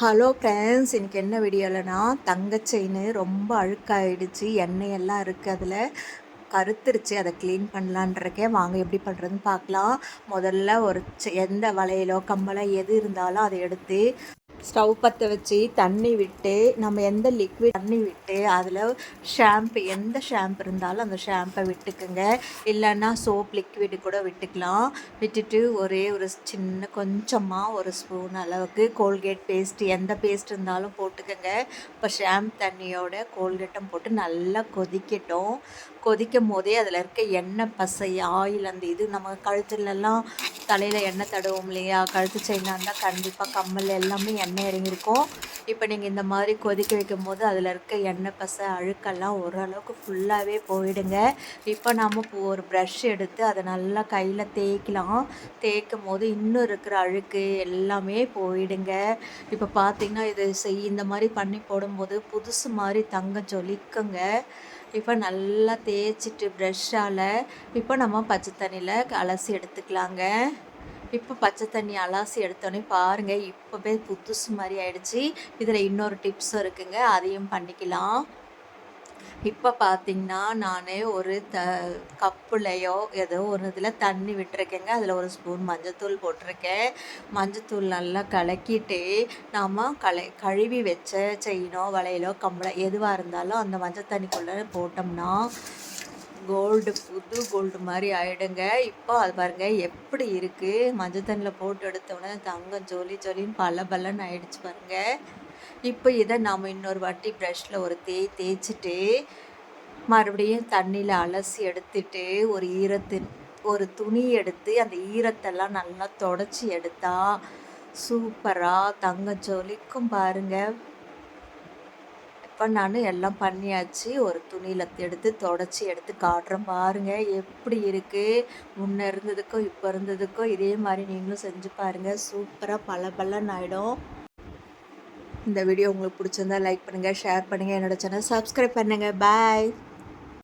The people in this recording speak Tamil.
ஹலோ ஃப்ரெண்ட்ஸ் இன்னைக்கு என்ன வீடியோலனா தங்க செயின் ரொம்ப அழுக்காயிடுச்சு. எண்ணெயெல்லாம் இருக்குது அதில் கருத்துருச்சு. அதை க்ளீன் பண்ணலான்றக்கே வாங்க எப்படி பண்ணுறதுன்னு பார்க்கலாம். முதல்ல ஒரு செ- எந்த வளையலோ கம்பளோ எது இருந்தாலும் அதை எடுத்து ஸ்டவ் பற்ற வச்சு தண்ணி விட்டு நம்ம எந்த லிக்விட் தண்ணி விட்டு அதில் ஷாம்பு எந்த ஷாம்பு இருந்தாலும் அந்த ஷாம்பை விட்டுக்குங்க. இல்லைன்னா சோப் லிக்விடு கூட விட்டுக்கலாம். விட்டுட்டு ஒரே ஒரு சின்ன கொஞ்சமாக ஒரு ஸ்பூன் அளவுக்கு கோல்கேட் பேஸ்ட் எந்த பேஸ்ட் இருந்தாலும் போட்டுக்கோங்க. இப்போ ஷாம்பு தண்ணியோட கோல்கட்டம் போட்டு நல்லா கொதிக்கட்டும். கொதிக்கும் போதே அதில் இருக்க எண்ணெய் பசை ஆயில் அந்த இது நம்ம கழுத்துலலாம் தலையில் எண்ணெய் தடவும் இல்லையா? கழுத்து செயினாக இருந்தால் கண்டிப்பாக கம்மல் எல்லாமே எண்ணெய் இறங்கியிருக்கும். இப்போ நீங்கள் இந்த மாதிரி கொதிக்க வைக்கும் போது அதில் இருக்க எண்ணெய் பசை அழுக்கெல்லாம் ஓரளவுக்கு ஃபுல்லாகவே போயிடுங்க. இப்போ நாம் ஒரு ப்ரஷ் எடுத்து அதை நல்லா கையில் தேய்க்கலாம். தேய்க்கும் போது இன்னும் இருக்கிற அழுக்கு எல்லாமே போயிடுங்க. இப்போ பார்த்தீங்கன்னா இது செய் இந்த மாதிரி பண்ணி போடும்போது புதுசு மாதிரி தங்கம் ஜொலிக்குங்க. இப்போ நல்லா தேய்ச்சிட்டு ப்ரெஷ்ஷால் இப்போ நம்ம பச்சை தண்ணியில் அலசி எடுத்துக்கலாங்க. இப்போ பச்சை தண்ணி அலாசி எடுத்தோடனே பாருங்கள் இப்போவே புதுசு மாதிரி ஆயிடுச்சு. இதில் இன்னொரு டிப்ஸும் இருக்குங்க அதையும் பண்ணிக்கலாம். இப்போ பார்த்தீங்கன்னா நான் ஒரு த கப்புலையோ ஏதோ ஒரு இதில் தண்ணி விட்டுருக்கேங்க. அதில் ஒரு ஸ்பூன் மஞ்சத்தூள் போட்டிருக்கேன். மஞ்சத்தூள் நல்லா கலக்கிட்டு நாம் கலை கழுவி வச்ச செயினோ வளையலோ கம்பளை எதுவாக இருந்தாலும் அந்த மஞ்சள் தண்ணிக்குள்ளே போட்டோம்னா கோல்டு புது கோல்டு மாதிரி ஆயிடுங்க. இப்போ அது பாருங்க எப்படி இருக்குது மஞ்சள் தண்ணியில் போட்டு எடுத்தோடனே தங்கம் ஜொலி ஜொலின்னு பல பலன்னு ஆயிடுச்சு பாருங்க. இப்போ இதை நாம் இன்னொரு வாட்டி ப்ரஷில் ஒரு தேய் தேய்ச்சிட்டு மறுபடியும் தண்ணியில் அலசி எடுத்துட்டு ஒரு ஈரத்து ஒரு துணி எடுத்து அந்த ஈரத்தெல்லாம் நல்லா தொடச்சி எடுத்தா சூப்பராக தங்கம் ஜொலிக்கும் பாருங்கள் அப்போ நான் எல்லாம் பண்ணியாச்சு. ஒரு துணியில் எடுத்து தொடச்சி எடுத்து காட்டுறேன் பாருங்கள் எப்படி இருக்குது முன்னே இருந்ததுக்கும் இப்போ இருந்ததுக்கும் இதே மாதிரி நீங்களும் செஞ்சு பாருங்கள் சூப்பராக பல பலன் ஆகிடும் இந்த வீடியோ உங்களுக்கு பிடிச்சிருந்தா லைக் பண்ணுங்கள் ஷேர் பண்ணுங்கள் என்னோட சேனல் சப்ஸ்கிரைப் பண்ணுங்கள் பாய்